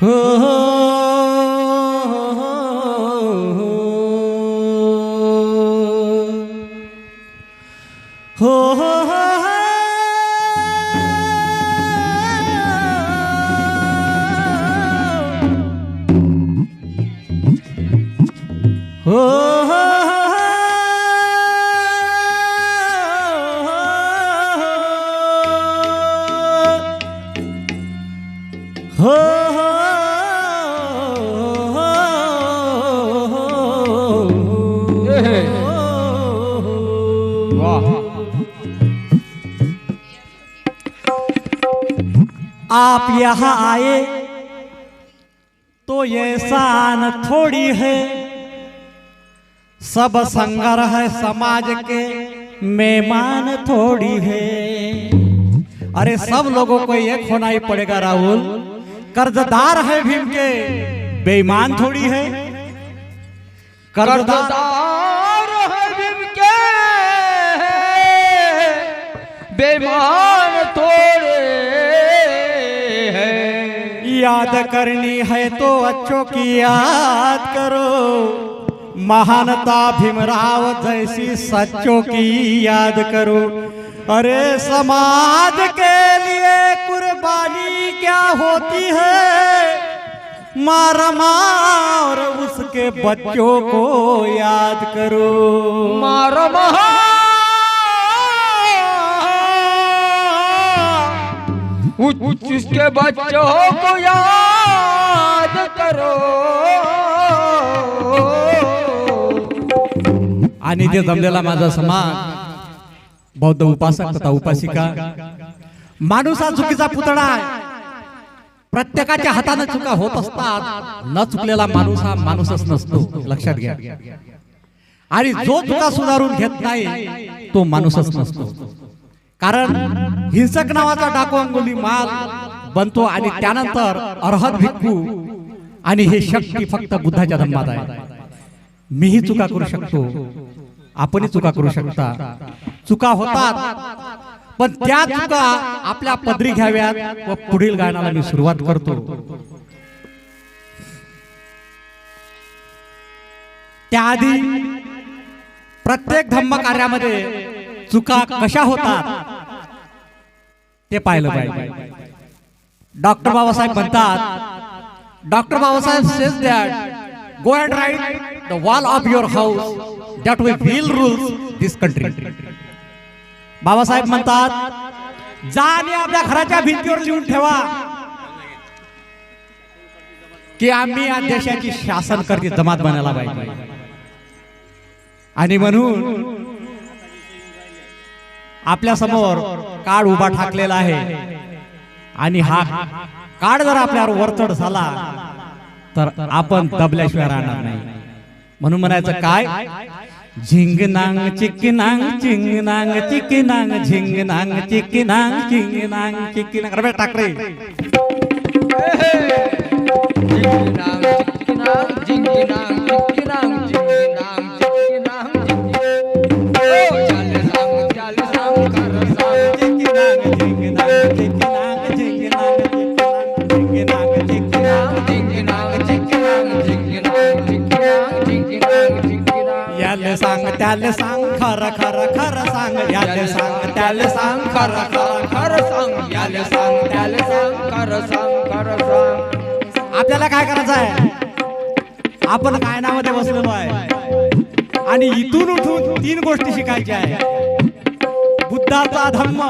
हो आप यहाँ आए तो ये शान थोड़ी है। सब संगर है समाज के मेहमान थोड़ी है। अरे सब लोगों को एक होना ही पड़ेगा राहुल। कर्जदार है भीम के, बेईमान थोड़ी है। कर्जदार है भीम के बेमान याद करनी है तो अच्छों की याद करो। महानता भीमराव जैसी सच्चों की याद करो। अरे समाज के लिए कुर्बानी क्या होती है? मारमा और उसके बच्चों को याद करो। मारो महा उसके बच्चों को याद करो। आणि ते जमलेला माझा समाज बौद्ध उपासक तथा उपासिका माणूस हा चुकीचा पुतळा आहे. प्रत्येकाच्या हाताने चुका होत असतात न चुकलेला माणूस हा माणूसच नसतो लक्षात घ्या. आणि जो चुका सुधारून घेत नाही तो माणूसच नसतो. कारण हिंसक नावाचा डाकू अंगोली माल बनतो आणि त्यानंतर अर्हत भिक्खू आणि हे शक्ती फक्त बुद्धाच्या धम्मात आहे. मीही चुका करू शकतो आपणही चुका करू शकता. चुका होतात पण त्या चुका आपल्या पदरी घ्याव्यात व पुढील गायनाला मी सुरुवात करतो. त्याआधी प्रत्येक धम्म कार्यामध्ये चुका कशा होतात? ते पाहिलं पाहिजे. डॉक्टर बाबासाहेब म्हणतात doctor Babasaheb says that go and write the wall of your house that we will rules this country Babasaheb म्हणतात जा आणि आपल्या घराच्या भिंतीवर लिहून ठेवा की आम्ही या देशाची शासन करते जमात बनायला पाहिजे. आणि म्हणून आपल्यासमोर काळ उभा ठाकलेला आहे. आणि हा काळ जर आपल्यावर वरचढ झाला तर आपण दबल्याशिवाय राहणार नाही. म्हणून म्हणायचं काय? झिंगनांग चिकनांग चिंगनांग चिकनांग झिंगनांग चिकिनांग चिंगनांग नांग रमेश ठाकरे याले सांग त्याले सांग खर खर खर सांग याले सांग त्याले सांग खर खर खर सांग याले सांग त्याले सांग कर सांग खर सांग. आपल्याला काय करायचं आहे? आपण गायनामध्ये बसलेलो आहे. आणि इथून उठून तीन गोष्टी शिकायच्या आहे. बुद्धाचा धर्म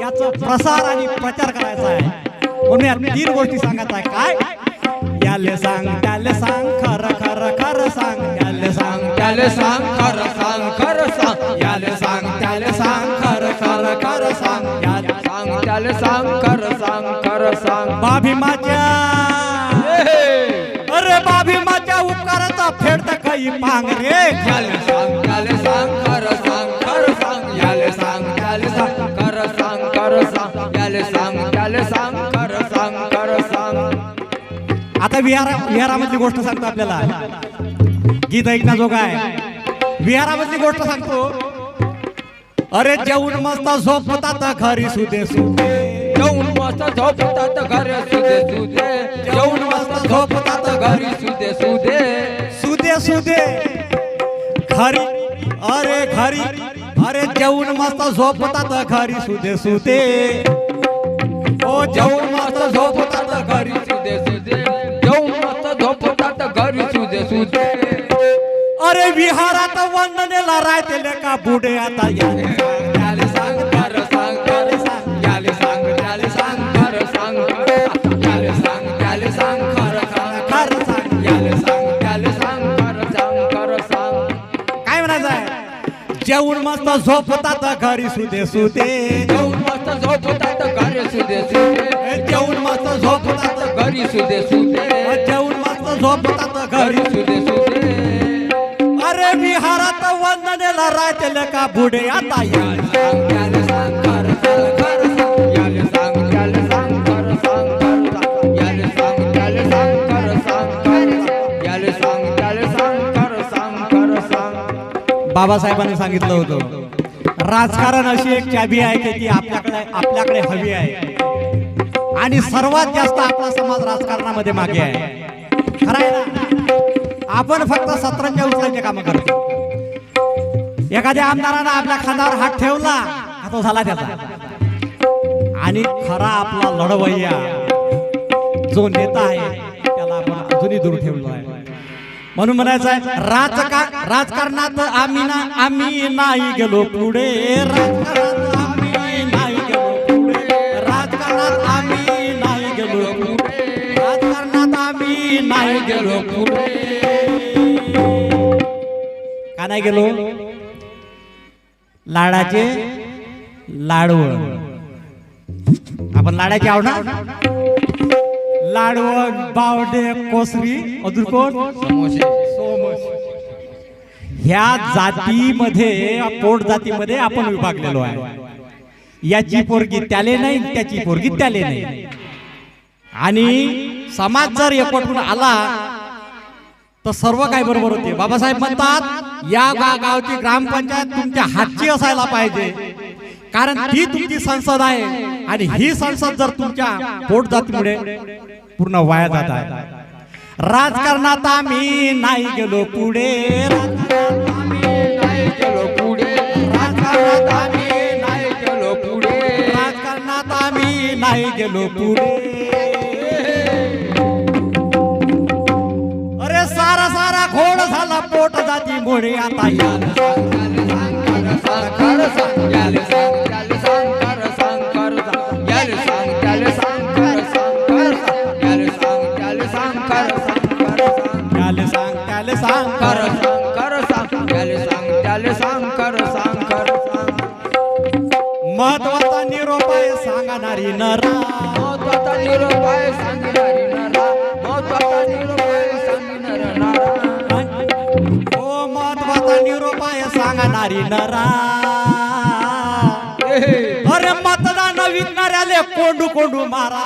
याचा प्रसार आणि प्रचार करायचा आहे. म्हणून या तीन गोष्टी सांगायचं आहे. काय? याले सांग त्याले सांग खर खर खर सांग त्याले सांग कर सांग कर सांग याले सांग त्याले सांग खर खर खर सांग याले सांग त्याले सांग कर सांग कर सांग बाभीमाच्या अरे बाभीमाच्या उपकाराचा फेडता काही पांग रे याले सांग त्याले सांग कर सांग कर सांग याले सांग त्याले सांग कर सांग कर सांग याले सांग त्याले सांग कर सांग कर सांग आता विहारा विहारामधली गोष्ट सांगतो आपल्याला गीत ऐकण्याजोगा आहे विहारामधली गोष्ट सांगतो. अरे जेवण मस्त झोपतात घरी सुदे सुदे जेवून मस्त झोपतात घरी सुदे सुदे जेवून मस्त झोपतात घरी सुदे सुदे सुदे सुदे घरी अरे घरी अरे जेवून मस्त झोपतात घरी सुदे सुदे ओ जेवून मस्त मस्त झोपतात झोपतात घरी सुदे सुदे जेवून मस्त झोपतात घरी सुदे सुदे विहारात वंदनेला राहतेले का बुडे आता सांग सांग सांग याले सांग त्याले सांग सांग. याले सांग त्याले सांग खरं सांग खरं सांग. याले सांग त्याले सांग खरं सांग खरं सांग. काय म्हणायचं आहे जेवून मस्त झोपतात घरी सुदे सुदे जेवून मस्त झोपतात घरी सुदे सुदे जेवून मस्त झोपतात घरी सुदे सुदे जेवून मस्त झोपतात घरी घरी सुदे सुदे अरे विहारात वंदनेला राहतेले का बुडे आता बाबासाहेबांनी सांगितलं होतं राजकारण अशी एक चाबी आहे की ती आपल्याकडे आपल्याकडे हवी आहे. आणि सर्वात जास्त आपला समाज राजकारणामध्ये मागे आहे. खरं आहे ना? आपण फक्त सतरंजा उचलायचे काम करतो. एखाद्या आमदारानं आपल्या खांद्यावर हात ठेवला तो झाला त्याचा? आणि खरा आपला लढवय्या जो नेता आहे त्याला आपण अजूनही दूर ठेवलो आहे. म्हणून म्हणायचं आहे राजका राजकारणात आम्ही ना आम्ही नाही गेलो पुढे. राजकारणात आम्ही नाही गेलो पुढे. राजकारणात आम्ही नाही गेलो पुढे. राजकारणात आम्ही नाही गेलो पुढे. का नाही गेलो? लाडाचे लाडवळ. आपण लाडाचे आहो ना? लाडवण बावडे कोसरी अजून कोण ह्या जातीमध्ये पोट जातीमध्ये आपण विभागलेलो आहे. याची पोरगी त्याले नाही त्याची पोरगी त्याले नाही. आणि समाज जर एकवटून आला तर सर्व काय बरोबर होते? बाबासाहेब म्हणतात या गावची ग्रामपंचायत तुमच्या हातची असायला पाहिजे. कारण ती तुमची संसद आहे आणि ही संसद जर तुमच्या पोट जातीमुळे पूर्ण वाया जात आहे. राजकारणात आम्ही नाही गेलो पुढे. राजकारणात आम्ही नाही गेलो पुढे. दादी खरं आता महत्त्वाचा निरोप आहे सांगणारी नरा. महत्त्वाचा निरोप आहे सांगणारी. सांगणारी नरा. अरे मतदान विकणाऱ्याले कोंडू कोंडू मारा.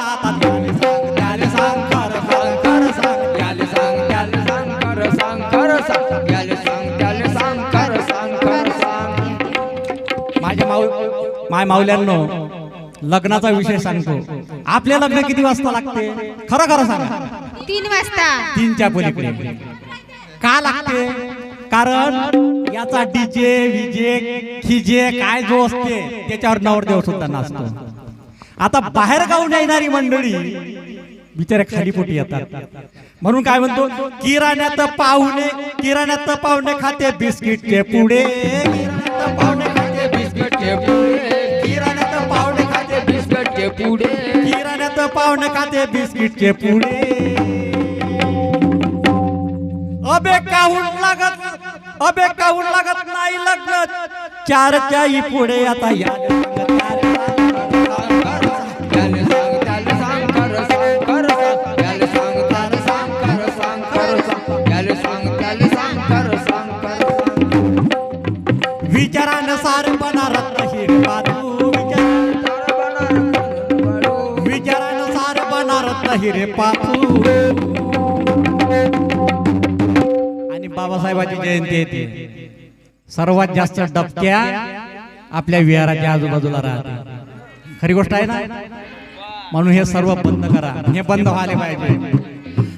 माझ्या माऊ माय माऊल्यांनो लग्नाचा विषय सांगतो. आपले लग्न किती वाजता लागते? खरं खरं सांगा. तीन वाजता. तीनच्या पलीकडे. का लागते? कारण याचा डीजे विजे खिजे काय जो असते त्याच्यावर नवरदेव सुद्धा नाचतो. आता बाहेर गाऊन येणारी मंडळी बिचारे खाली पोटी येतात. म्हणून काय म्हणतो किराण्यात पाहुणे किराण्यात पाहुणे खाते बिस्किटचे पुढे किराण्यात पाहुणे खाते बिस्किटचे पुढे किराण्यात पाहुणे खाते बिस्किटचे पुढे किराण्यात पाहुणे खाते बिस्किटचे पुढे अबे काहून अबे काऊन लागत नाही लग्न? चारच्याही पुढे आता या. याले सांग त्याले सांग खरं सांग खरं रे याले बाबासाहेबांची जयंती येते सर्वात जास्त डबक्या आपल्या विहाराच्या आजूबाजूला राहते खरी गोष्ट आहे ना? म्हणून हे सर्व बंद करा. हे बंद व्हायला पाहिजे.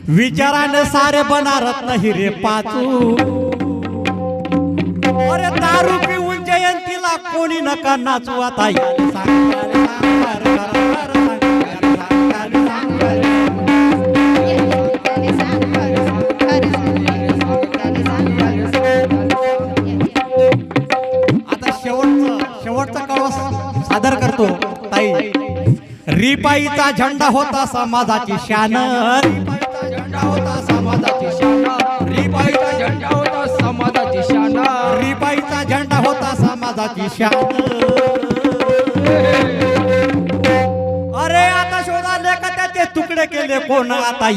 विचाराने सारे बनारत नाही रे पाचू. अरे दारू पिऊन जयंतीला कोणी नका नाचू. आता रिपाईचा झेंडा होता समाजाची शान रिपाईचा झेंडा होता समाजाची शान रिपाईचा झेंडा होता समाजाची शाना रिपाईचा झेंडा होता समाजाची शान अरे आता शोधाले का त्याचे तुकडे केले कोण आता